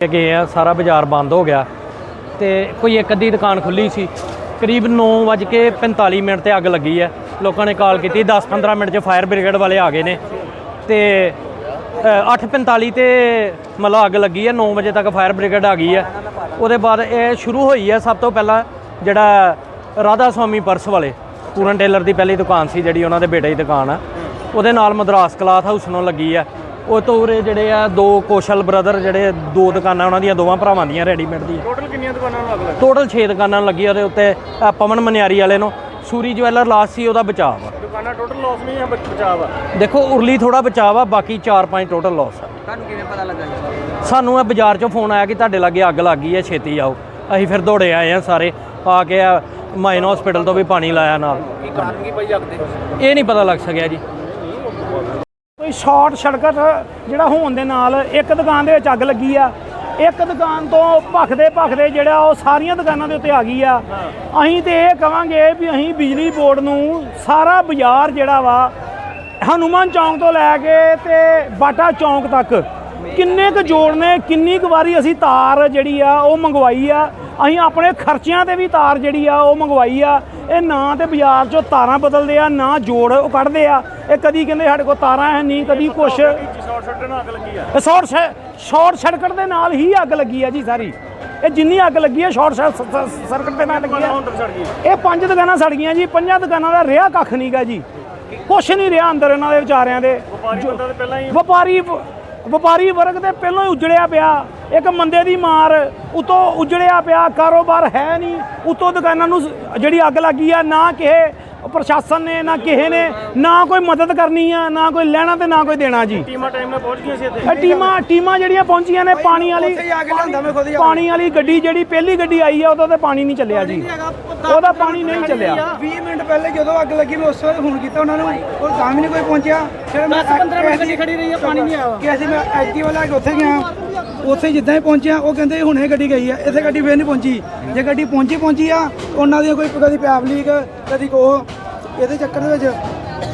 ਗਏ ਆ ਸਾਰਾ ਬਾਜ਼ਾਰ ਬੰਦ ਹੋ ਗਿਆ। ਤੇ ਕੋਈ ਇੱਕ ਅੱਧੀ ਦੁਕਾਨ ਖੁੱਲੀ ਸੀ। ਕਰੀਬ 9:45 ਮਿੰਟ ਤੇ ਅੱਗ ਲੱਗੀ ਹੈ ਲੋਕਾਂ ਨੇ ਕਾਲ ਕੀਤੀ 10-15 ਮਿੰਟ 'ਚ ਫਾਇਰ ਬ੍ਰਿਗੇਡ ਵਾਲੇ ਆ ਗਏ ਨੇ। ਤੇ ਅ, 8:45 ਤੇ ਮਤਲਬ ਅੱਗ ਲੱਗੀ ਹੈ 9 ਵਜੇ ਤੱਕ ਫਾਇਰ ਬ੍ਰਿਗੇਡ ਆ ਗਈ ਹੈ ਉਹਦੇ ਬਾਅਦ ਇਹ ਸ਼ੁਰੂ ਹੋਈ ਹੈ ਸਭ ਤੋਂ ਪਹਿਲਾਂ ਜਿਹੜਾ ਰਾਧਾ ਸਵਾਮੀ ਪਰਸ ਵਾਲੇ ਪੂਰਨ ਟੇਲਰ ਦੀ ਪਹਿਲੀ ਦੁਕਾਨ ਸੀ ਜਿਹੜੀ ਉਹਨਾਂ ਦੇ ਬੇਟੇ ਦੀ ਦੁਕਾਨ ਆ। ਉਹਦੇ ਨਾਲ ਮਦਰਾਸ ਕਲਾਥ ਹਾਊਸ ਨੂੰ ਲੱਗੀ ਹੈ ਉਹ ਤੋਂ ਉਰੇ ਜਿਹੜੇ ਆ ਦੋ ਕੋਸ਼ਲ ਬ੍ਰਦਰ ਜਿਹੜੇ ਦੋ ਦੁਕਾਨਾਂ ਉਹਨਾਂ ਦੀਆਂ ਦੋਵਾਂ ਭਰਾਵਾਂ ਦੀਆਂ ਰੈਡੀਮੇਡ ਦੀਆਂ। ਟੋਟਲ ਕਿੰਨੀਆਂ ਦੁਕਾਨਾਂ ਨੂੰ ਅੱਗ ਲੱਗੀ? ਟੋਟਲ 6 ਦੁਕਾਨਾਂ ਲੱਗੀਆਂ ਉਹਦੇ ਉੱਤੇ ਆਹ ਪਵਨ ਮਨਿਆਰੀ ਵਾਲੇ ਨੂੰ। ਸੂਰੀ ਜਵੈਲਰ ਲਾਸਟ ਸੀ ਉਹਦਾ ਬਚਾਅ ਆ। ਦੁਕਾਨਾਂ ਟੋਟਲ ਲਾਸ ਨਹੀਂ ਬਚ- ਬਚਾਅ ਆ? ਦੇਖੋ ਉਰਲੀ ਥੋੜਾ ਬਚਾਅ ਆ ਬਾਕੀ 4-5 ਟੋਟਲ ਲਾਸ ਆ। ਤੁਹਾਨੂੰ ਕਿਵੇਂ ਪਤਾ ਲੱਗਾ ਜੀ? ਸਾਨੂੰ ਇਹ ਬਾਜ਼ਾਰ ਚੋਂ ਫੋਨ ਆਇਆ ਕਿ ਤੁਹਾਡੇ ਲਾਗੇ ਅੱਗ ਲੱਗ ਗਈ ਹੈ ਛੇਤੀ ਆਓ। ਅਸੀਂ ਫਿਰ ਦੌੜੇ ਆਏ ਆ ਸਾਰੇ ਆ ਕੇ ਆ ਮਾਈਨ ਹਸਪੀਟਲ ਤੋਂ ਵੀ ਪਾਣੀ ਲਾਇਆ ਨਾਲ। ਕੀ ਕਾਰਨ ਕੀ ਭਾਈ ਅੱਗ ਦੇ ਇਹ ਨਹੀਂ ਪਤਾ ਲੱਗ ਸਕਿਆ ਜੀ। ਕੋਈ ਸ਼ਾਰਟ ਸਰਕਟ ਜਿਹੜਾ ਹੋਣ ਦੇ ਨਾਲ ਇੱਕ ਦੁਕਾਨ ਦੇ ਵਿੱਚ ਅੱਗ ਲੱਗੀ ਆ। ਇੱਕ ਦੁਕਾਨ ਤੋਂ ਭਖਦੇ ਭਖਦੇ ਜਿਹੜਾ ਉਹ ਸਾਰੀਆਂ ਦੁਕਾਨਾਂ ਦੇ ਉੱਤੇ ਆ ਗਈ ਆ। ਅਸੀਂ ਤੇ ਇਹ ਕਵਾਂਗੇ ਵੀ ਅਸੀਂ ਬਿਜਲੀ ਬੋਰਡ ਨੂੰ ਸਾਰਾ ਬਾਜ਼ਾਰ ਜਿਹੜਾ ਵਾ ਹਨੂਮਾਨ ਚੌਂਕ ਤੋਂ ਲੈ ਕੇ ਤੇ ਬਾਟਾ ਚੌਂਕ ਤੱਕ ਕਿੰਨੇ ਕੁ ਜੋੜ ਨੇ ਕਿੰਨੀ ਕੁ ਵਾਰੀ ਅਸੀਂ ਤਾਰ ਜਿਹੜੀ ਆ ਉਹ ਮੰਗਵਾਈ ਆ। ਅਸੀਂ ਆਪਣੇ ਖਰਚਿਆਂ ਤੇ ਵੀ ਤਾਰ ਜਿਹੜੀ ਆ ਉਹ ਮੰਗਵਾਈ ਆ। ਇਹ ਨਾ ਤੇ ਬਾਜ਼ਾਰ ਚੋਂ ਤਾਰਾਂ ਬਦਲਦੇ ਆ ਨਾ ਜੋੜ ਉਹ ਕੱਢਦੇ ਆ। ਇਹ ਕਦੀ ਕਹਿੰਦੇ ਸਾਡੇ ਕੋਲ ਤਾਰਾਂ ਹੈ ਨਹੀਂ ਕਦੀ ਕੁਛ। ਸ਼ਾਰਟ ਸਰਕਟ ਨਾਲ ਅੱਗ ਲੱਗੀ ਆ। ਇਹ ਸ਼ਾਰਟ ਸ਼ਾਰਟ ਸਰਕਟ ਦੇ ਨਾਲ ਹੀ ਅੱਗ ਲੱਗੀ ਆ ਜੀ ਸਾਰੀ। ਇਹ ਜਿੰਨੀ ਅੱਗ ਲੱਗੀ ਹੈ ਸ਼ਾਰਟ ਸਰਕਟ ਦੇ ਨਾਲ ਲੱਗੀ ਗਈ। ਇਹ ਪੰਜ ਦੁਕਾਨਾਂ ਸੜ ਗਈਆਂ ਜੀ ਪੰਜਾਂ ਦੁਕਾਨਾਂ ਦਾ ਰਿਹਾ ਕੱਖ ਨਹੀਂਗਾ ਜੀ। ਕੁਛ ਨਹੀਂ ਰਿਹਾ ਅੰਦਰ ਇਹਨਾਂ ਦੇ ਵਿਚਾਰਿਆਂ ਦੇ। ਵਪਾਰੀ ਹੀ ਵਪਾਰੀ ਵਰਗ ਤੇ ਪਹਿਲਾਂ ਹੀ ਉਜੜਿਆ ਪਿਆ। ਇੱਕ ਮੰਦੇ ਦੀ ਮਾਰ, ਉਤੋਂ ਉਜੜਿਆ ਪਿਆ। ਕਾਰੋਬਾਰ ਹੈ ਨਹੀਂ। ਉਤੋਂ ਦੁਕਾਨਾਂ ਨੂੰ ਜਿਹੜੀ ਅੱਗ ਲੱਗੀ ਆ, ਨਾ ਕਿਸੇ ਪ੍ਰਸ਼ਾਸਨ ਨੇ ਨਾ ਕਿਸੇ ਨੇ ਨਾ ਕੋਈ ਮਦਦ ਕਰਨੀ ਆ ਨਾ ਕੋਈ ਲੈਣਾ ਤੇ ਨਾ ਕੋਈ ਦੇਣਾ ਜੀ। ਟੀਮਾਂ ਟਾਈਮ ਨਾਲ ਪਹੁੰਚ ਗਈਆਂ ਸੀ ਇੱਥੇ। ਇਹ ਟੀਮਾਂ ਟੀਮਾਂ ਜਿਹੜੀਆਂ ਪਹੁੰਚੀਆਂ ਨੇ ਪਾਣੀ ਵਾਲੀ ਪਾਣੀ ਵਾਲੀ ਗੱਡੀ ਜਿਹੜੀ ਪਹਿਲੀ ਗੱਡੀ ਆਈ ਆ ਉਹਦਾ ਤੇ ਪਾਣੀ ਨਹੀਂ ਚੱਲਿਆ ਜੀ। ਉਹਦਾ ਪਾਣੀ ਨਹੀਂ ਚੱਲਿਆ। 20 ਮਿੰਟ ਪਹਿਲੇ ਜਦੋਂ ਅੱਗ ਲੱਗੀ ਮੈਂ ਉਸ ਵੇਲੇ ਫੋਨ ਕੀਤਾ ਉਹਨਾਂ ਨੂੰ। ਉਹ ਤਾਂ ਵੀ ਨਹੀਂ ਕੋਈ ਪਹੁੰਚਿਆ। ਫਿਰ ਮੈਂ 15 ਮਿੰਟ ਗੱਡੀ ਖੜੀ ਰਹੀ ਹੈ ਪਾਣੀ ਨਹੀਂ ਆਇਆ। ਕਿ ਅਸੀਂ ਮੈਂ ਐਕਟਿਵਾ ਲੈ ਕੇ ਉੱਥੇ ਗਿਆ। ਉੱਥੇ ਜਿੱਦਾਂ ਹੀ ਪਹੁੰਚਿਆ, ਉਹ ਕਹਿੰਦੇ ਹੁਣੇ ਗੱਡੀ ਗਈ ਆ, ਇੱਥੇ ਗੱਡੀ ਫੇਰ ਨਹੀਂ ਪਹੁੰਚੀ। ਜੇ ਗੱਡੀ ਪਹੁੰਚੀ ਪਹੁੰਚੀ ਆ ਉਹਨਾਂ ਦੀ ਕੋਈ ਕਦੀ ਪੈਪ ਲੀਕ, ਕਦੀ ਕੋ ਇਹਦੇ ਚੱਕਰ ਦੇ ਵਿੱਚ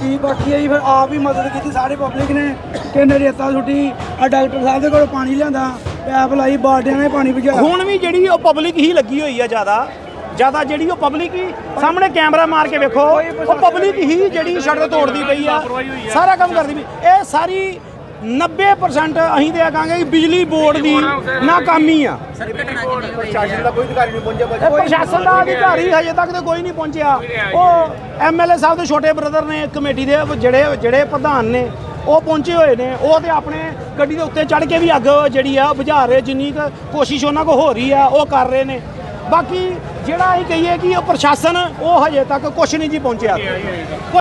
ਕੀ ਬਾਕੀ ਆਈ ਫਿਰ ਆਪ ਹੀ ਮਦਦ ਕੀਤੀ, ਸਾਰੇ ਪਬਲਿਕ ਨੇ। ਕਿੰਨੇ ਰੇਤਾ ਸੁੱਟੀ ਆ ਡਾਕਟਰ ਸਾਹਿਬ ਦੇ ਕੋਲ ਪਾਣੀ ਲਿਆਂਦਾ, ਪੈਪ ਲਾਈ, ਬਾਲਟਿਆਂ ਨੇ ਪਾਣੀ ਭਜਾਇਆ ਹੁਣ ਵੀ ਜਿਹੜੀ ਉਹ ਪਬਲਿਕ ਹੀ ਲੱਗੀ ਹੋਈ ਆ ਜ਼ਿਆਦਾ ਜ਼ਿਆਦਾ ਜਿਹੜੀ ਉਹ ਪਬਲਿਕ ਹੀ, ਸਾਹਮਣੇ ਕੈਮਰਾ ਮਾਰ ਕੇ ਵੇਖੋ, ਉਹ ਪਬਲਿਕ ਹੀ ਜਿਹੜੀ ਸੜਕ ਤੋੜਦੀ ਪਈ ਆ, ਸਾਰਾ ਕੰਮ ਕਰਦੀ ਪਈ। ਇਹ ਸਾਰੀ 90% ਅਸੀਂ ਤੇ ਕਿ ਬਿਜਲੀ ਬੋਰਡ ਦੀ ਨਾਕਾਮੀ ਆ। ਪ੍ਰਸ਼ਾਸਨ ਦਾ ਕੋਈ ਅਧਿਕਾਰੀ ਨਹੀਂ ਪਹੁੰਚਿਆ ਇਹ ਪ੍ਰਸ਼ਾਸਨ ਦਾ ਅਧਿਕਾਰੀ ਹਜੇ ਤੱਕ ਤੇ ਕੋਈ ਨਹੀਂ ਪਹੁੰਚਿਆ। ਉਹ ਐਮਐਲਏ ਸਾਹਿਬ ਦੇ ਛੋਟੇ ਬ੍ਰਦਰ ਨੇ ਕਮੇਟੀ ਦੇ ਜਿਹੜੇ ਜਿਹੜੇ ਪ੍ਰਧਾਨ ਨੇ ਉਹ ਪਹੁੰਚੇ ਹੋਏ ਨੇ। ਉਹ ਤੇ ਆਪਣੇ ਗੱਡੀ ਦੇ ਉੱਤੇ ਚੜ ਕੇ ਵੀ ਅੱਗ ਜਿਹੜੀ ਆ ਬੁਝਾ ਰਹੇ ਜਿੰਨੀ ਕੁ ਕੋਸ਼ਿਸ਼ ਉਹਨਾਂ ਕੋ ਹੋ ਰਹੀ ਆ ਉਹ ਕਰ ਰਹੇ ਨੇ। ਬਾਕੀ ਜਿਹੜਾ ਅਸੀਂ ਕਹੀਏ ਕਿ ਉਹ ਪ੍ਰਸ਼ਾਸਨ ਉਹ ਹਜੇ ਤੱਕ ਕੁਝ ਨਹੀਂ ਜੀ ਪਹੁੰਚਿਆ।